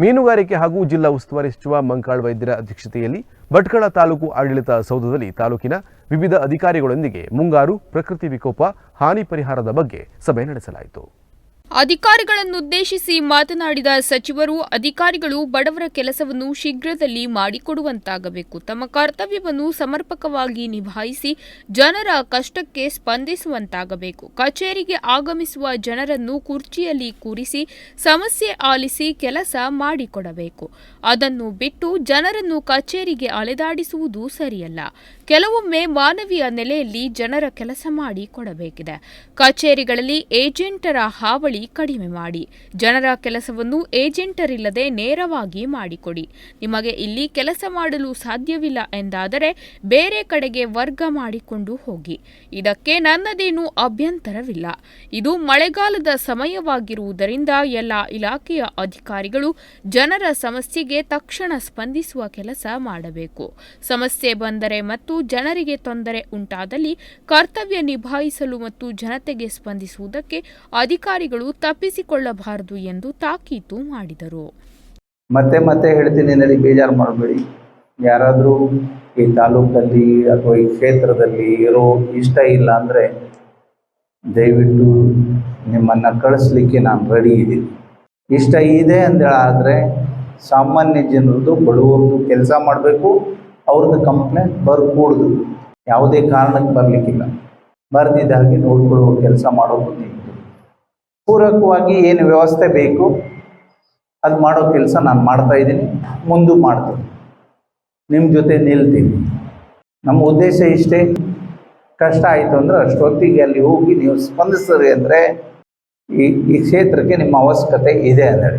ಮೀನುಗಾರಿಕೆ ಹಾಗೂ ಜಿಲ್ಲಾ ಉಸ್ತುವಾರಿ ಸಚಿವ ಮಂಕಾಳ್ ವೈದ್ಯರ ಅಧ್ಯಕ್ಷತೆಯಲ್ಲಿ ಭಟ್ಕಳ ತಾಲೂಕು ಆಡಳಿತ ಸೌಧದಲ್ಲಿ ತಾಲೂಕಿನ ವಿವಿಧ ಅಧಿಕಾರಿಗಳೊಂದಿಗೆ ಮುಂಗಾರು ಪ್ರಕೃತಿ ವಿಕೋಪ, ಹಾನಿ ಪರಿಹಾರದ ಬಗ್ಗೆ ಸಭೆ ನಡೆಸಲಾಯಿತು. ಅಧಿಕಾರಿಗಳನ್ನುದ್ದೇಶಿಸಿ ಮಾತನಾಡಿದ ಸಚಿವರು, ಅಧಿಕಾರಿಗಳು ಬಡವರ ಕೆಲಸವನ್ನು ಶೀಘ್ರದಲ್ಲಿ ಮಾಡಿಕೊಡುವಂತಾಗಬೇಕು. ತಮ್ಮ ಕರ್ತವ್ಯವನ್ನು ಸಮರ್ಪಕವಾಗಿ ನಿಭಾಯಿಸಿ ಜನರ ಕಷ್ಟಕ್ಕೆ ಸ್ಪಂದಿಸುವಂತಾಗಬೇಕು. ಕಚೇರಿಗೆ ಆಗಮಿಸುವ ಜನರನ್ನು ಕುರ್ಚಿಯಲ್ಲಿ ಕೂರಿಸಿ, ಸಮಸ್ಯೆ ಆಲಿಸಿ ಕೆಲಸ ಮಾಡಿಕೊಡಬೇಕು. ಅದನ್ನು ಬಿಟ್ಟು ಜನರನ್ನು ಕಚೇರಿಗೆ ಅಲೆದಾಡಿಸುವುದು ಸರಿಯಲ್ಲ. ಕೆಲವೊಮ್ಮೆ ಮಾನವೀಯ ನೆಲೆಯಲ್ಲಿ ಜನರ ಕೆಲಸ ಮಾಡಿ ಕೊಡಬೇಕಿದೆ ಕಚೇರಿಗಳಲ್ಲಿ ಏಜೆಂಟರ ಹಾವಳಿ ಕಡಿಮೆ ಮಾಡಿ. ಜನರ ಕೆಲಸವನ್ನು ಏಜೆಂಟರಿಲ್ಲದೆ ನೇರವಾಗಿ ಮಾಡಿಕೊಡಿ. ನಿಮಗೆ ಇಲ್ಲಿ ಕೆಲಸ ಮಾಡಲು ಸಾಧ್ಯವಿಲ್ಲ ಎಂದಾದರೆ ಬೇರೆ ಕಡೆಗೆ ವರ್ಗ ಮಾಡಿಕೊಂಡು ಹೋಗಿ. ಇದಕ್ಕೆ ನನ್ನದೇನೂ ಅಭ್ಯಂತರವಿಲ್ಲ. ಇದು ಮಳೆಗಾಲದ ಸಮಯವಾಗಿರುವುದರಿಂದ ಎಲ್ಲ ಇಲಾಖೆಯ ಅಧಿಕಾರಿಗಳು ಜನರ ಸಮಸ್ಯೆಗೆ ತಕ್ಷಣ ಸ್ಪಂದಿಸುವ ಕೆಲಸ ಮಾಡಬೇಕು. ಸಮಸ್ಯೆ ಬಂದರೆ ಮತ್ತು ಜನರಿಗೆ ತೊಂದರೆ ಉಂಟಾದಲ್ಲಿ ಕರ್ತವ್ಯ ನಿಭಾಯಿಸಲು ಮತ್ತು ಜನತೆಗೆ ಸ್ಪಂದಿಸುವುದಕ್ಕೆ ಅಧಿಕಾರಿಗಳು ತಪ್ಪಿಸಿಕೊಳ್ಳಬಾರದು ಎಂದು ತಾಕೀತು ಮಾಡಿದರು. ಮತ್ತೆ ಮತ್ತೆ ಹೇಳ್ತೀನಿ ನನಗೆ ಬೇಜಾರು ಮಾಡಬೇಡಿ. ಯಾರಾದರೂ ಈ ತಾಲೂಕಲ್ಲಿ ಅಥವಾ ಈ ಕ್ಷೇತ್ರದಲ್ಲಿ ಇರೋ ಇಷ್ಟ ಇಲ್ಲ ಅಂದರೆ ದಯವಿಟ್ಟು ನಿಮ್ಮನ್ನು ಕಳಿಸ್ಲಿಕ್ಕೆ ನಾನು ರೆಡಿ ಇದ್ದೀನಿ. ಇಷ್ಟ ಇದೆ ಅಂದೇಳಾದರೆ ಸಾಮಾನ್ಯ ಜನರದ್ದು ಬಡವರದ್ದು ಕೆಲಸ ಮಾಡಬೇಕು, ಅವ್ರದ್ದು ಕಂಪ್ಲೇಂಟ್ ಬರ್ಕೂಡ್ದು. ಯಾವುದೇ ಕಾರಣಕ್ಕೆ ಬರಲಿಕ್ಕಿಲ್ಲ. ಬರ್ದಿದ್ದ ಹಾಗೆ ನೋಡ್ಕೊಳ್ಳುವ ಕೆಲಸ ಮಾಡೋದು ನಿಮ್ಮದು ಪೂರಕವಾಗಿ ಏನು ವ್ಯವಸ್ಥೆ ಬೇಕು, ಅದು ಮಾಡೋ ಕೆಲಸ ನಾನು ಮಾಡ್ತಾ ಇದ್ದೀನಿ, ಮುಂದೂ ಮಾಡ್ತೀನಿ. ನಿಮ್ಮ ಜೊತೆ ನಿಲ್ತೀನಿ. ನಮ್ಮ ಉದ್ದೇಶ ಇಷ್ಟೇ. ಕಷ್ಟ ಆಯಿತು ಅಂದರೆ ಅಷ್ಟೊತ್ತಿಗೆ ಅಲ್ಲಿ ಹೋಗಿ ನೀವು ಸ್ಪಂದಿಸ್ತೀರಿ ಅಂದರೆ ಈ ಈ ಕ್ಷೇತ್ರಕ್ಕೆ ನಿಮ್ಮ ಅವಶ್ಯಕತೆ ಇದೆ ಅಂದರೆ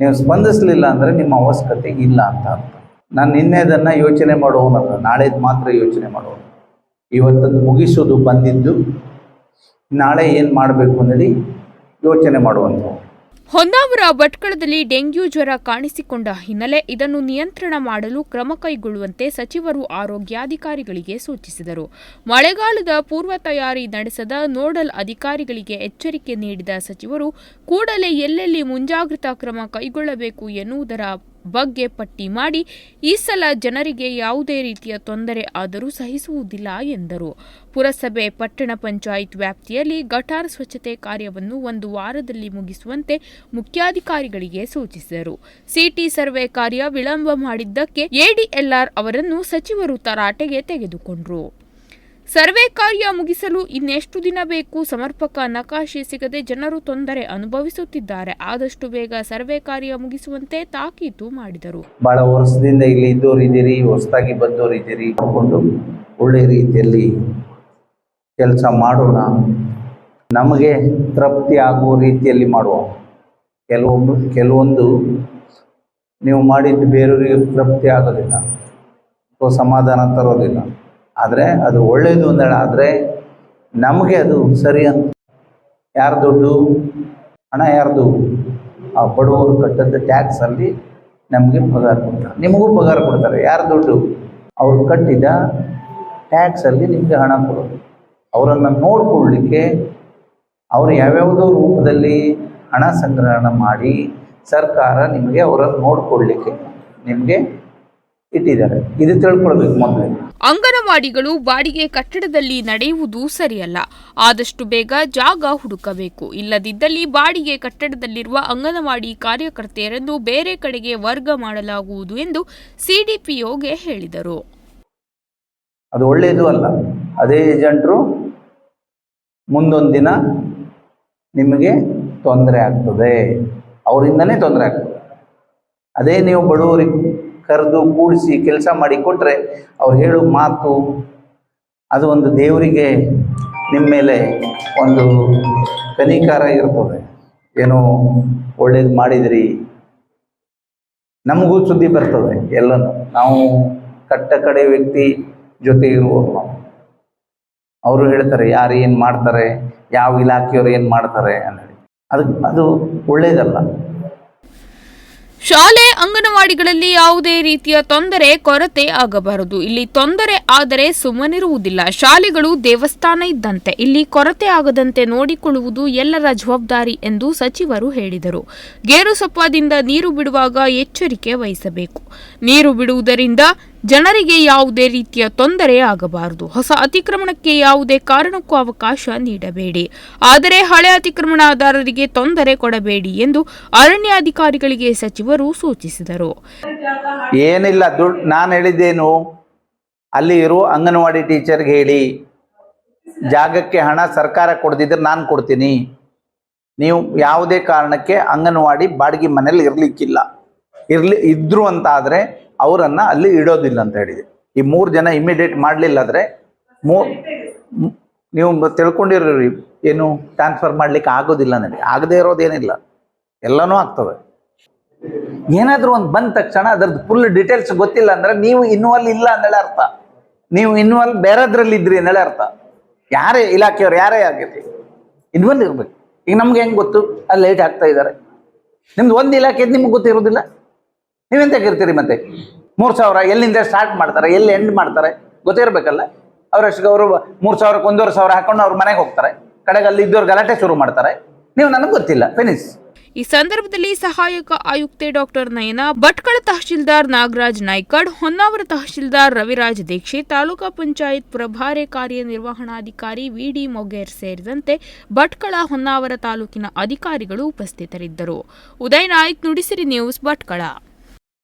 ನೀವು ಸ್ಪಂದಿಸಲಿಲ್ಲ ಅಂದರೆ ನಿಮ್ಮ ಅವಶ್ಯಕತೆ ಇಲ್ಲ ಅಂತ ನಾನು ನಿನ್ನೆದನ್ನು ಯೋಚನೆ ಮಾಡೋನಲ್ಲ, ನಾಳೆದು ಮಾತ್ರ ಯೋಚನೆ ಮಾಡೋನು ಇವತ್ತನ್ನು ಮುಗಿಸೋದು ಬಂದಿದ್ದು ನಾಳೆ ಏನು ಮಾಡಬೇಕು ಅನ್ನೋದು ಯೋಚನೆ ಮಾಡುವಂಥವು ಹೊನ್ನಾವರ ಭಟ್ಕಳದಲ್ಲಿ ಡೆಂಗ್ಯೂ ಜ್ವರ ಕಾಣಿಸಿಕೊಂಡ ಹಿನ್ನೆಲೆ ಇದನ್ನು ನಿಯಂತ್ರಣ ಮಾಡಲು ಕ್ರಮ ಕೈಗೊಳ್ಳುವಂತೆ ಸಚಿವರು ಆರೋಗ್ಯಾಧಿಕಾರಿಗಳಿಗೆ ಸೂಚಿಸಿದರು. ಮಳೆಗಾಲದ ಪೂರ್ವ ತಯಾರಿ ನಡೆಸದ ನೋಡಲ್ ಅಧಿಕಾರಿಗಳಿಗೆ ಎಚ್ಚರಿಕೆ ನೀಡಿದ ಸಚಿವರು, ಕೂಡಲೇ ಎಲ್ಲೆಲ್ಲಿ ಮುಂಜಾಗ್ರತಾ ಕ್ರಮ ಕೈಗೊಳ್ಳಬೇಕು ಎನ್ನುವುದರ ಬಗ್ಗೆ ಪಟ್ಟಿ ಮಾಡಿ, ಈ ಸಲ ಜನರಿಗೆ ಯಾವುದೇ ರೀತಿಯ ತೊಂದರೆ ಆದರೂ ಸಹಿಸುವುದಿಲ್ಲ ಎಂದರು. ಪುರಸಭೆ ಪಟ್ಟಣ ಪಂಚಾಯತ್ ವ್ಯಾಪ್ತಿಯಲ್ಲಿ ಗಟಾರ್ ಸ್ವಚ್ಛತೆ ಕಾರ್ಯವನ್ನು ಒಂದು ವಾರದಲ್ಲಿ ಮುಗಿಸುವಂತೆ ಮುಖ್ಯಾಧಿಕಾರಿಗಳಿಗೆ ಸೂಚಿಸಿದರು. ಸಿಟಿ ಸರ್ವೆ ಕಾರ್ಯ ವಿಳಂಬ ಮಾಡಿದ್ದಕ್ಕೆ ಎಡಿಎಲ್ಆರ್ ಅವರನ್ನು ಸಚಿವರು ತರಾಟೆಗೆ ತೆಗೆದುಕೊಂಡರು. ಸರ್ವೆ ಕಾರ್ಯ ಮುಗಿಸಲು ಇನ್ನೆಷ್ಟು ದಿನ ಬೇಕು? ಸಮರ್ಪಕ ನಕಾಶೆ ಸಿಗದೆ ಜನರು ತೊಂದರೆ ಅನುಭವಿಸುತ್ತಿದ್ದಾರೆ. ಆದಷ್ಟು ಬೇಗ ಸರ್ವೆ ಕಾರ್ಯ ಮುಗಿಸುವಂತೆ ತಾಕೀತು ಮಾಡಿದರು. ಬಹಳ ವರ್ಷದಿಂದ ಇಲ್ಲಿ ಇದ್ದವ್ರು ಇದ್ದೀರಿ, ಹೊಸದಾಗಿ ಬಂದವರು ಇದ್ದೀರಿ. ನೋಡಿಕೊಂಡು ಒಳ್ಳೆ ರೀತಿಯಲ್ಲಿ ಕೆಲಸ ಮಾಡೋಣ. ನಮಗೆ ತೃಪ್ತಿ ಆಗುವ ರೀತಿಯಲ್ಲಿ ಮಾಡುವ. ಕೆಲವೊಂದು ಕೆಲವೊಂದು ನೀವು ಮಾಡಿದ್ದು ಬೇರೆಯವರಿಗೆ ತೃಪ್ತಿ ಆಗೋದಿಲ್ಲ. ಅಥವಾ ಸಮಾಧಾನ ತರೋದಿಲ್ಲ. ಆದರೆ ಅದು ಒಳ್ಳೆಯದು ಅಂದೇಳಾದರೆ ನಮಗೆ ಅದು ಸರಿ ಅಂತ. ಯಾರು ದುಡ್ಡು? ಹಣ ಯಾರ್ದು ಆ ಬಡವರು ಕಟ್ಟದ್ದು ಟ್ಯಾಕ್ಸಲ್ಲಿ ನಮಗೆ ಪಗಾರ ಕೊಡ್ತಾರೆ. ನಿಮಗೂ ಪಗಾರ ಕೊಡ್ತಾರೆ. ಯಾರು ದುಡ್ಡು? ಅವರು ಕಟ್ಟಿದ ಟ್ಯಾಕ್ಸಲ್ಲಿ ನಿಮಗೆ ಹಣ ಕೊಡೋದು. ಅವರನ್ನು ನೋಡ್ಕೊಳ್ಳಿಕ್ಕೆ ಅವರು ಯಾವ್ಯಾವುದೋ ರೂಪದಲ್ಲಿ ಹಣ ಸಂಗ್ರಹಣ ಮಾಡಿ ಸರ್ಕಾರ ನಿಮಗೆ ಅವರನ್ನು ನೋಡ್ಕೊಳ್ಳಿಕ್ಕೆ ನಿಮಗೆ ಇಟ್ಟಿದ್ದಾರೆ. ಇದು ತಿಳ್ಕೊಳ್ಬೇಕು ಮೊದಲೇ. ಅಂಗನವಾಡಿಗಳು ಬಾಡಿಗೆ ಕಟ್ಟಡದಲ್ಲಿ ನಡೆಯುವುದು ಸರಿಯಲ್ಲ. ಆದಷ್ಟು ಬೇಗ ಜಾಗ ಹುಡುಕಬೇಕು. ಇಲ್ಲದಿದ್ದಲ್ಲಿ ಬಾಡಿಗೆ ಕಟ್ಟಡದಲ್ಲಿರುವ ಅಂಗನವಾಡಿ ಕಾರ್ಯಕರ್ತೆಯರನ್ನು ಬೇರೆ ಕಡೆಗೆ ವರ್ಗ ಮಾಡಲಾಗುವುದು ಎಂದು ಸಿಡಿಪಿಒಗೆ ಹೇಳಿದರು. ಅದು ಒಳ್ಳೆಯದು ಅಲ್ಲ. ಅದೇ ಏಜೆಂಟ್ರು ಮುಂದೊಂದು ದಿನ ನಿಮಗೆ ತೊಂದರೆ ಆಗ್ತದೆ. ಅವರಿಂದನೇ ತೊಂದರೆ ಆಗ್ತದೆ. ಅದೇ ನೀವು ಬಡವರಿಗೆ ಕರೆದು ಕೂಡಿಸಿ ಕೆಲಸ ಮಾಡಿ ಕೊಟ್ಟರೆ ಅವ್ರು ಹೇಳೋ ಮಾತು, ಅದು ಒಂದು ದೇವರಿಗೆ ನಿಮ್ಮ ಮೇಲೆ ಒಂದು ಕನಿಕಾರ ಇರ್ತದೆ. ಏನೋ ಒಳ್ಳೇದು ಮಾಡಿದ್ರಿ. ನಮಗೂ ಸುದ್ದಿ ಬರ್ತದೆ ಎಲ್ಲನೂ. ನಾವು ಕಟ್ಟ ಕಡೆ ವ್ಯಕ್ತಿ ಜೊತೆ ಇರುವವರು ನಾವು. ಅವರು ಹೇಳ್ತಾರೆ, ಯಾರು ಏನು ಮಾಡ್ತಾರೆ, ಯಾವ ಇಲಾಖೆಯವರು ಏನು ಮಾಡ್ತಾರೆ ಅನ್ನೇಳಿ ಅದು ಅದು ಒಳ್ಳೇದಲ್ಲ. ಶಾಲೆ, ಅಂಗನವಾಡಿಗಳಲ್ಲಿ ಯಾವುದೇ ರೀತಿಯ ತೊಂದರೆ, ಕೊರತೆ ಆಗಬಾರದು. ಇಲ್ಲಿ ತೊಂದರೆ ಆದರೆ ಸುಮ್ಮನಿರುವುದಿಲ್ಲ. ಶಾಲೆಗಳು ದೇವಸ್ಥಾನ ಇದ್ದಂತೆ. ಇಲ್ಲಿ ಕೊರತೆ ಆಗದಂತೆ ನೋಡಿಕೊಳ್ಳುವುದು ಎಲ್ಲರ ಜವಾಬ್ದಾರಿ ಎಂದು ಸಚಿವರು ಹೇಳಿದರು. ಗೇರುಸಪ್ಪದಿಂದ ನೀರು ಬಿಡುವಾಗ ಎಚ್ಚರಿಕೆ ವಹಿಸಬೇಕು. ನೀರು ಬಿಡುವುದರಿಂದ ಜನರಿಗೆ ಯಾವುದೇ ರೀತಿಯ ತೊಂದರೆ ಆಗಬಾರದು. ಹೊಸ ಅತಿಕ್ರಮಣಕ್ಕೆ ಯಾವುದೇ ಕಾರಣಕ್ಕೂ ಅವಕಾಶ ನೀಡಬೇಡಿ. ಆದರೆ ಹಳೆ ಅತಿಕ್ರಮಣದಾರರಿಗೆ ತೊಂದರೆ ಕೊಡಬೇಡಿ ಎಂದು ಅರಣ್ಯಾಧಿಕಾರಿಗಳಿಗೆ ಸಚಿವರು ಸೂಚಿಸಿದರು. ಏನಿಲ್ಲ ನಾನು ಹೇಳಿದ್ದೇನು. ಅಲ್ಲಿ ಇರೋ, ಅಂಗನವಾಡಿ ಟೀಚರ್ಗೆ ಹೇಳಿ. ಜಾಗಕ್ಕೆ ಹಣ ಸರ್ಕಾರ ಕೊಡದಿದ್ರೆ ನಾನು ಕೊಡ್ತೀನಿ. ನೀವು ಯಾವುದೇ ಕಾರಣಕ್ಕೆ ಅಂಗನವಾಡಿ ಬಾಡಿಗೆ ಮನೇಲಿ ಇರಲಿಕ್ಕಿಲ್ಲ. ಇರ್ಲಿ, ಇದ್ರು ಅಂತ ಆದರೆ ಅವರನ್ನು ಅಲ್ಲಿ ಇಡೋದಿಲ್ಲ ಅಂತ ಹೇಳಿದೆ. ಈ ಮೂರು ಜನ ಇಮಿಡಿಯೇಟ್ ಮಾಡಲಿಲ್ಲ ಆದರೆ ಮೂ ಮ್- ನೀವು ತಿಳ್ಕೊಂಡಿರ್ರಿ, ಏನು ಟ್ರಾನ್ಸ್ಫರ್ ಮಾಡ್ಲಿಕ್ಕೆ ಆಗೋದಿಲ್ಲ ನನಗೆ. ಆಗದೇ ಇರೋದೇನಿಲ್ಲ ಎಲ್ಲನೂ ಆಗ್ತವೆ. ಏನಾದರೂ ಒಂದು ಬಂದ ತಕ್ಷಣ ಅದ್ರದ್ದು ಫುಲ್ ಡೀಟೇಲ್ಸ್ ಗೊತ್ತಿಲ್ಲ ಅಂದ್ರೆ ನೀವು ಇನ್ವಾಲ್ವ್ ಇಲ್ಲ ಅಂದೇಳೆ ಅರ್ಥ. ನೀವು ಇನ್ವಾಲ್ವ್ ಬೇರೆದ್ರಲ್ಲಿ ಇದ್ರಿ ಅಂದೇಳಿ ಅರ್ಥ. ಯಾರೇ ಇಲಾಖೆಯವ್ರು, ಯಾರೇ ಆಗೈತಿ ಇನ್ವಾಲ್ವ್ ಇರ್ಬೇಕು. ಈಗ ನಮ್ಗೆ ಹೆಂಗ್ ಗೊತ್ತು? ಅಲ್ಲಿ ಲೇಟ್ ಆಗ್ತಾ ಇದ್ದಾರೆ. ನಿಮ್ದು ಒಂದು ಇಲಾಖೆ ನಿಮ್ಗೆ ಗೊತ್ತಿರೋದಿಲ್ಲ. ನೀವೆಂತ ಇರ್ತೀರಿ ಮತ್ತೆ? ಮೂರು ಸಾವಿರ ಎಲ್ಲಿಂದ ಸ್ಟಾರ್ಟ್ ಮಾಡ್ತಾರೆ, ಎಲ್ಲಿ ಎಂಡ್ ಮಾಡ್ತಾರೆ? ಗೊತ್ತಿರಬೇಕಲ್ಲ? ಅವರಷ್ಟು ಅವರು ಮೂರು ಸಾವಿರಕ್ಕೆ ಒಂದೂವರೆ ಸಾವಿರ ಹಾಕೊಂಡು ಅವ್ರ ಮನೆಗೆ ಹೋಗ್ತಾರೆ. ಕಡೆಗೆ ಅಲ್ಲಿ ಇದ್ದವ್ರು ಗಲಾಟೆ ಶುರು ಮಾಡ್ತಾರೆ. ನೀವು ನನಗೆ ಗೊತ್ತಿಲ್ಲ. ಫಿನಿಸ್ ಈ ಸಂದರ್ಭದಲ್ಲಿ ಸಹಾಯಕ ಆಯುಕ್ತೆ ಡಾಕ್ಟರ್ ನಯನ, ಭಟ್ಕಳ ತಹಶೀಲ್ದಾರ್ ನಾಗರಾಜ್ ನಾಯ್ಕಡ್, ಹೊನ್ನಾವರ ತಹಶೀಲ್ದಾರ್ ರವಿರಾಜ್ ದೀಕ್ಷೆ, ತಾಲೂಕಾ ಪಂಚಾಯತ್ ಪ್ರಭಾರಿ ಕಾರ್ಯನಿರ್ವಹಣಾಧಿಕಾರಿ ವಿಡಿ ಮೊಗೇರ್ ಸೇರಿದಂತೆ ಭಟ್ಕಳ ಹೊನ್ನಾವರ ತಾಲೂಕಿನ ಅಧಿಕಾರಿಗಳು ಉಪಸ್ಥಿತರಿದ್ದರು. ಉದಯ್ ನಾಯ್ಕ್ ನುಡಿಸಿರಿ ನ್ಯೂಸ್ ಭಟ್ಕಳ.